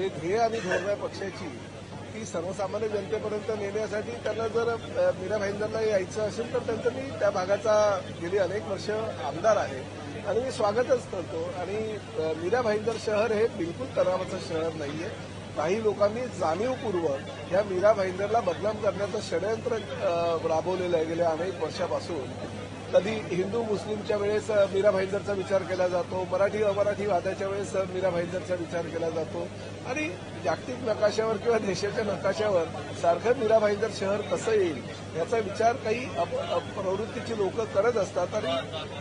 जे ध्येय आणि धोरण आहे पक्षाची ती सर्वसामान्य जनतेपर्यंत नेण्यासाठी त्यांना जर मीरा भाईंदरला यायचं असेल तर त्यांचं मी त्या भागाचा गेली अनेक वर्ष आमदार आहे. आणि मी स्वागतच करतो. आणि मीरा भाईंदर शहर हे बिलकुल तणावाचं शहर नाहीये. काही लोकांनी जाणीवपूर्वक या मीरा भाईंदरला बदनाम करण्याचं षडयंत्र राबवलेलं आहे गेल्या अनेक वर्षापासून. कधी हिंदू मुस्लिमच्या वेळेस मीरा भाईंदरचा विचार केला जातो. मराठी अमराठी वादाच्या वेळेस मीरा भाईंदरचा विचार केला जातो. आणि जागतिक नकाशावर किंवा देशाच्या नकाशावर सारखं मीरा भाईंदर शहर कसं येईल याचा विचार काही अप- प्रवृत्तीची लोक करत असतात. आणि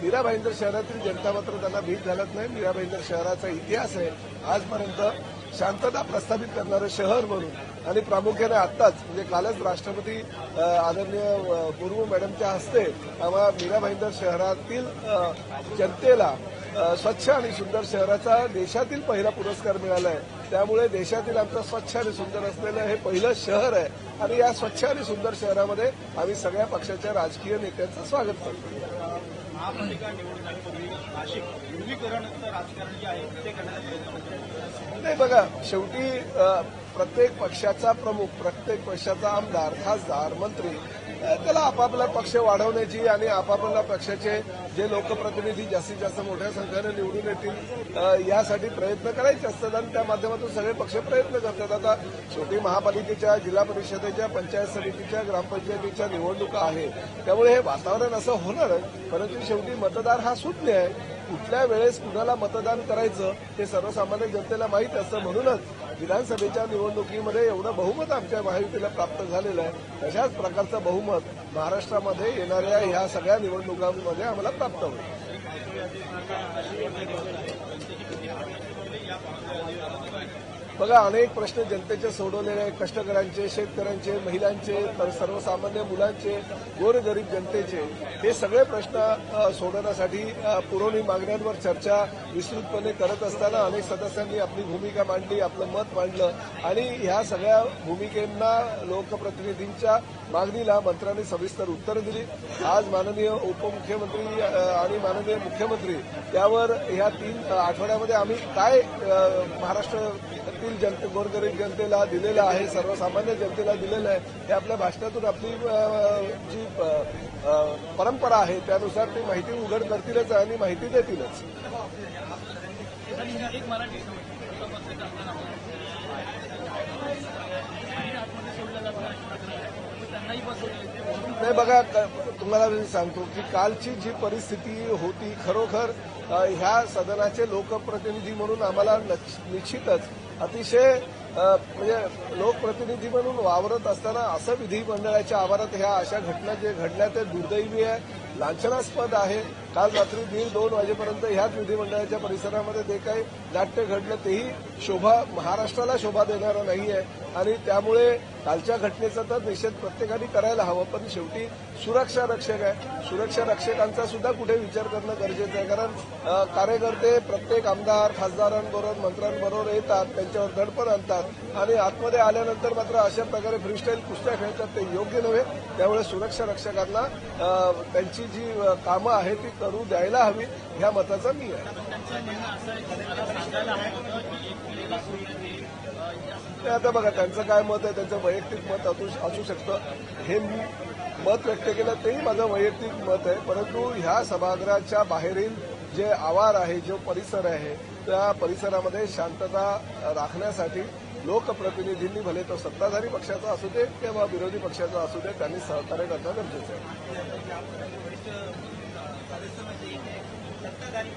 मीरा भाईंदर शहरातील जनता मात्र त्यांना भीत घालत नाही. मीरा भाईंदर शहराचा इतिहास आहे. आजपर्यंत शांतता प्रस्थापित करणारं शहर म्हणून. आणि प्रामुख्याने आत्ताच म्हणजे कालच राष्ट्रपती आदरणीय मुर्मू मॅडमच्या हस्ते आम्हाला मीरा भाईंदर शहरातील जनतेला स्वच्छ आणि सुंदर शहराचा देशातील पहिला पुरस्कार मिळाला आहे त्यामुळे देशातील आमचं स्वच्छ आणि सुंदर असलेलं हे पहिलं शहर आहे. आणि या स्वच्छ आणि सुंदर शहरामध्ये आम्ही सगळ्या पक्षाच्या राजकीय नेत्यांचं स्वागत करतो. महापालिका निवडणुकीपूर्वी नाशिक ध्रुवीकरणचं राजकारण जे आहे ते करण्याचा नाही बघा शेवटी प्रत्येक पक्षाचा प्रमुख प्रत्येक पक्षाचा आमदार खासदार मंत्री त्याला आपापला पक्ष वाढवण्याची आणि आपापल्या पक्षाचे जे लोकप्रतिनिधी जास्तीत जास्त मोठ्या संख्येने निवडून येतील यासाठी प्रयत्न करायचे असतात आणि त्या माध्यमातून सगळे पक्ष प्रयत्न करतात. आता शेवटी महापालिकेच्या जिल्हा परिषदेच्या पंचायत समितीच्या ग्रामपंचायतीच्या निवडणुका आहे त्यामुळे हे वातावरण असं होणार परंतु शेवटी मतदार हा सुज्ञ आहे. कुठल्या वेळेस कुणाला मतदान करायचं हे सर्वसामान्य जनतेला माहीत असतं. म्हणूनच विधानसभेच्या निवडणुकीमध्ये एवढं बहुमत आमच्या महायुतीला प्राप्त झालेलं आहे. तशाच प्रकारचं बहुमत महाराष्ट्रामध्ये येणाऱ्या ह्या सगळ्या निवडणुकांमध्ये आम्हाला प्राप्त होईल. बघा अनेक प्रश्न जनतेचे सोडवलेले आहेत. कष्टकऱ्यांचे शेतकऱ्यांचे महिलांचे तर सर्वसामान्य मुलांचे गोरगरीब जनतेचे. हे सगळे प्रश्न सोडवण्यासाठी पुरवणी मागण्यांवर चर्चा विस्तृतपणे करत असताना अनेक सदस्यांनी आपली भूमिका मांडली आपलं मत मांडलं आणि ह्या सगळ्या भूमिकेंना लोकप्रतिनिधींच्या मागणीला मंत्र्यांनी सविस्तर उत्तर दिली. आज माननीय उपमुख्यमंत्री आणि माननीय मुख्यमंत्री त्यावर ह्या तीन आठवड्यामध्ये आम्ही काय महाराष्ट्र महाराष्ट्रातील जनते गोरगरीब जनतेला दिलेलं आहे सर्वसामान्य जनतेला दिलेलं आहे हे आपल्या भाषणातून आपली जी परंपरा आहे त्यानुसार ती माहिती उघड करतीलच आणि माहिती देतीलच. नाही बघा तुम्हाला मी सांगतो की कालची जी परिस्थिती होती खरोखर ह्या सदनाचे लोकप्रतिनिधी म्हणून आम्हाला नच- निश्चितच अतिशय म्हणजे लोकप्रतिनिधी म्हणून वावरत असताना असं विधिमंडळाच्या आवारात ह्या अशा घटना जे घडल्या ते दुर्दैवी आहे लांछनास्पद आहे. काल रात्री दीड दोन वाजेपर्यंत ह्याच विधिमंडळाच्या परिसरामध्ये जे काही नाट्य घडलं तेही शोभा महाराष्ट्राला शोभा देणारं नाही आहे आणि त्यामुळे कालच्या घटनेचा तर निषेध प्रत्येकाने करायला हवं पण शेवटी सुरक्षा रक्षक आहे. सुरक्षा रक्षकांचा सुद्धा कुठे विचार करणं गरजेचं आहे. कारण कार्यकर्ते प्रत्येक आमदार खासदारांबरोबर मंत्र्यांबरोबर येतात त्यांच्यावर दडपण आणतात आणि आतमध्ये आल्यानंतर मात्र अशा प्रकारे फ्रीस्टाईल कुस्त्या खेळतात ते योग्य नव्हे. त्यामुळे सुरक्षा रक्षकांना त्यांची जी कामं आहेत ती करू द्यायला हवी ह्या मताचा मी आहे. ते आता बघा त्यांचं काय मत आहे त्यांचं वैयक्तिक मत असू असू शकतं. हे मी मत व्यक्त केलं तेही माझं वैयक्तिक मत आहे. परंतु ह्या सभागृहाच्या बाहेरील जे आवार आहे जो परिसर आहे त्या परिसरामध्ये शांतता राखण्यासाठी लोकप्रतिनिधींनी भले तो सत्ताधारी पक्षाचा असू दे किंवा विरोधी पक्षाचा असू दे त्यांनी सहकार्य करणं गरजेचं आहे. सत्ताधारी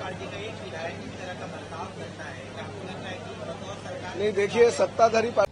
नहीं देखिए सत्ताधारी पार्टी